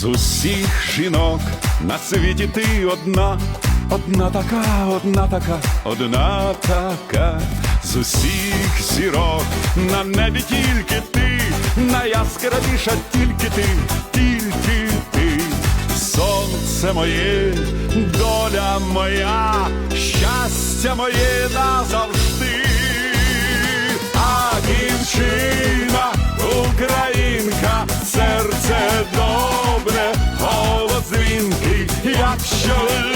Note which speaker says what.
Speaker 1: З усіх жінок на світі ти одна, одна така, одна така, одна така, з усіх зірок на небі тільки ти, найяскравіша тільки ти, тільки ти, сонце моє, доля моя, щастя моє назавжди, action.